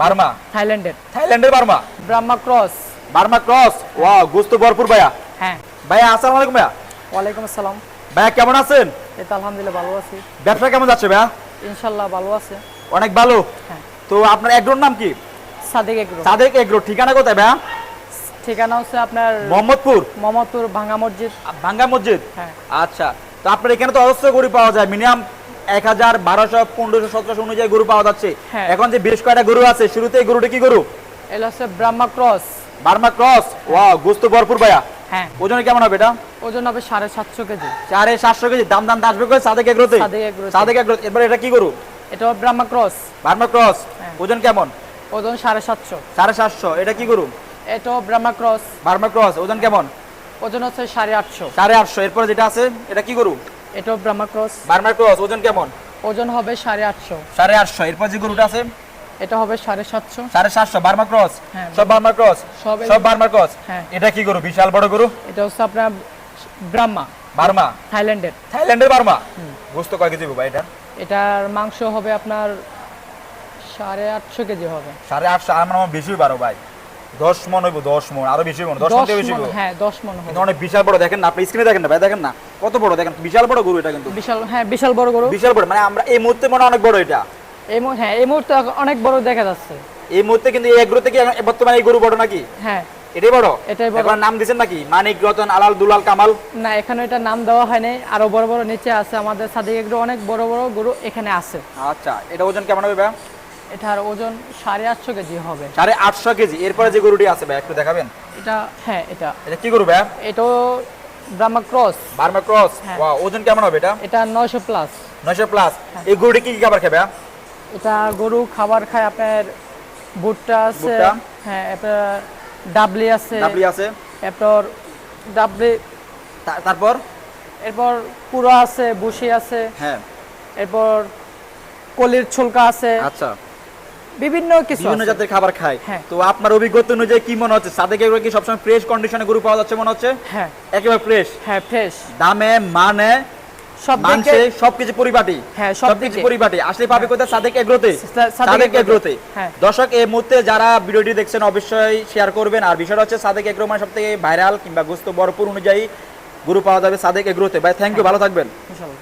Burma. থাইল্যান্ডের। থাইল্যান্ডের Burma. Brahma cross. Burma cross. Wow গোস্ত ভরপুর ভাইয়া। হ্যাঁ। ভাইয়া আসসালামু আলাইকুম ভাইয়া। ওয়ালাইকুম আসসালাম। ভাইয়া কেমন আছেন? এই তো আলহামদুলিল্লাহ ভালো আছি। ব্যবসা কেমন যাচ্ছে ভাইয়া? ইনশাল্লাহ ভালো আছে। অনেক ভালো। হ্যাঁ। তো আপনার এগ্রোর নাম কি? সাদেক এগ্রো। সাদেক এগ্রো ঠিকানা কোথায় ভাইয়া? ঠিকানা হচ্ছে আপনার মোহাম্মদপুর। মোহাম্মদপুর ভাঙ্গা মসজিদ। ভাঙ্গা মসজিদ? হ্যাঁ। আচ্ছা তো আপনার এখানে তো অজস্র গরু পাওয়া যায় মিনিমাম এক হাজার বারোশো পনেরোশো সতেরোশো অনুযায়ী গরু পাওয়া যাচ্ছে। হ্যাঁ। এখন যে বেশ কয়টা গরু আছে শুরুতে গরুটা কি গরু? এগুলো হচ্ছে ব্রাহ্মা ক্রস। Burma cross? ওয়া গোস্ত ভরপুর ভাইয়া। হ্যাঁ। ওজন কেমন হবে এটা? ওজন হবে সাড়ে সাতশো কেজি। চারে সাতশো কেজি। দাম দাম আসবে কই? সাদেক এগ্রোতে? সাদেক। এগ্রো এবার এটা কি গরু? এটা ব্রাহ্মা ক্রস। Burma cross. হ্যাঁ। ওজন কেমন? ওজন সাড়ে সাতশো। সাড়ে সাতশো। এটা কি গরু? এটা ব্রাহ্মা ক্রস। Burma cross. ওজন কেমন? ওজন হচ্ছে সাড়ে আটশো। সাড়ে আটশো। এরপরে যেটা আছে এটা কি গরু? এটাও ব্রাহ্মা ক্রস বার্মা ক্রস ওজন কেমন? ওজন হবে সাড়ে আটশো। সাড়ে আটশো এরপর যে গরুটা আছে? এটা হবে সাড়ে সাতশো। সাড়ে সাতশো বার্মা ক্রস হ্যাঁ। সব বার্মা ক্রস সব বার্মা ক্রস হ্যাঁ। এটা কি গরু? বিশাল বড় গরু? এটা হচ্ছে আপনার ব্রাহ্মা বার্মা থাইল্যান্ডের। থাইল্যান্ডের বার্মা গোস্ত কয় কেজি ভাই এটা এটার মাংস হবে আপনার সাড়ে আটশো কেজি হবে। সাড়ে আটশো আমার বেশি বারো ভাই। দশ মন হইব দশ মন আরও বেশি মন দশ মন বেশি হ্যাঁ দশ মন হবে কিন্তু অনেক বিশাল বড় দেখেন না আপনি স্ক্রিনে দেখেন না ভাই দেখেন না। কত বড় দেখেন বিশাল বড় গরু এটা কিন্তু। বিশাল হ্যাঁ বিশাল বড় গরু। বিশাল বড় মানে আমরা এই মুহূর্তে মনে অনেক বড় এটা। এই মুহূর্তে হ্যাঁ এই মুহূর্তে অনেক বড় দেখা যাচ্ছে। এই মুহূর্তে কিন্তু এই এগ্রো থেকে বর্তমানে এই গরু বড় নাকি? হ্যাঁ। এটাই বড়? এটাই বড়। এখন নাম দিয়েছেন নাকি? মানিক রতন আলাল দুলাল কামাল? না এখানে এটা নাম দেওয়া হয়নি। আরও বড় বড় নিচে আছে। আমাদের সাদিক অনেক বড় বড় গরু এখানে আছে। আচ্ছা এটা ওজন কেমন হবে ভাই? এটার ওজন সাড়ে আটশো কেজি হবে। সাড়ে আটশো কেজি। এরপরে যে গরুটি আছে ভাই একটু দেখাবেন? এটা হ্যাঁ এটা। এটা কি গরু ভাই? এটাও Brahma cross Burma cross. Wow ওজন কেমন হবে এটা? এটা নয়শো প্লাস নয়শো প্লাস হ্যাঁ। এই গরুটি কি কি খাবার খাবে এটা গরু খাবার খায় আপনার ভুট্টা আছে হ্যাঁ আপনার ডাবলি আছে। ডাবলি আছে। এরপর ডাবলি তারপর? এরপর পুরো আছে বুসি আছে। হ্যাঁ। এরপর কলির ছুলকা আছে। আচ্ছা। বিভিন্ন কিছু বিভিন্ন জাতের খাবার খায়। হ্যাঁ। তো আপনার অভিজ্ঞতা অনুযায়ী কি মনে হচ্ছে? সাদেক এগুলো কি সবসময় ফ্রেশ কন্ডিশনে গরু পাওয়া যাচ্ছে মনে হচ্ছে? হ্যাঁ। একেবারে ফ্রেশ হ্যাঁ ফ্রেশ দামে মানে সব সবকিছু পরিপাটি। হ্যাঁ, সবকিছু পরিপাটি। আসলে পাবে কোথায়? সাদেক এগ্রোতে। সাদেক এগ্রোতে। হ্যাঁ। দর্শক এই মুহূর্তে যারা ভিডিওটি দেখছেন অবশ্যই শেয়ার করবেন। আর বিষয়টা হচ্ছে সাদেক এগ্রো মানে সব থেকে ভাইরাল কিংবা গোস্ত ভরপুর অনুযায়ী গরু পাওয়া যাবে সাদেক এগ্রোতে। ভাই থ্যাংক ইউ ভালো থাকবেন। ইনশাল্লাহ